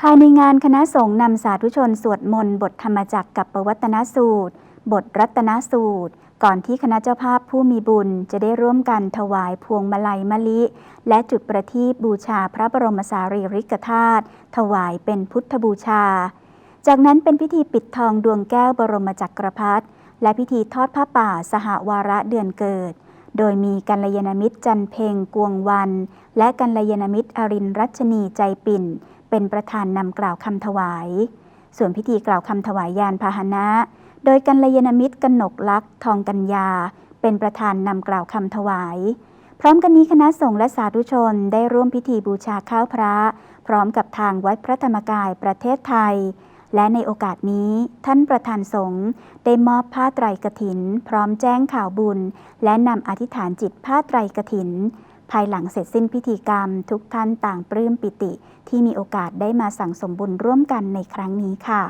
ภายในงานคณะสงฆ์นำสาธุชนสวดมนต์บทธรรมจักรกับประวัตนสูตร บทรัตนสูตร ก่อนที่คณะเจ้าภาพผู้มีบุญจะได้ร่วมกันถวายพวงมาลัยมะลิ และจุดประทีปบูชาพระบรมสารีริกธาตุถวายเป็นพุทธบูชา จากนั้นเป็นพิธีปิดทองดวงแก้วบรมจักรพรรดิและพิธีทอดผ้าป่าสหวาระเดือนเกิด โดยมีกัลยาณมิตรจันเพงกวงวัน และกัลยาณมิตรอรินรัชนีใจปิ่น เป็นประธานนำกล่าวคำถวาย ส่วนพิธีกล่าวคำถวายยานพาหนะ โดยกัลยาณมิตรกนกลักษ์ทองกัญญา เป็นประธานนำกล่าวคำถวาย พร้อมกันนี้คณะสงฆ์และสาธุชนได้ร่วมพิธีบูชาข้าวพระ พร้อมกับทางวัดพระธรรมกายประเทศไทย และในโอกาสนี้ท่านประธานสงฆ์ได้มอบผ้าไตรกฐิน พร้อมแจ้งข่าวบุญ และนำอธิษฐานจิตผ้าไตรกฐิน ภายหลังเสร็จสิ้นพิธีกรรม ทุกท่านต่างปลื้มปิติ ที่มีโอกาสได้มาสั่งสมบุญร่วมกันในครั้งนี้ค่ะ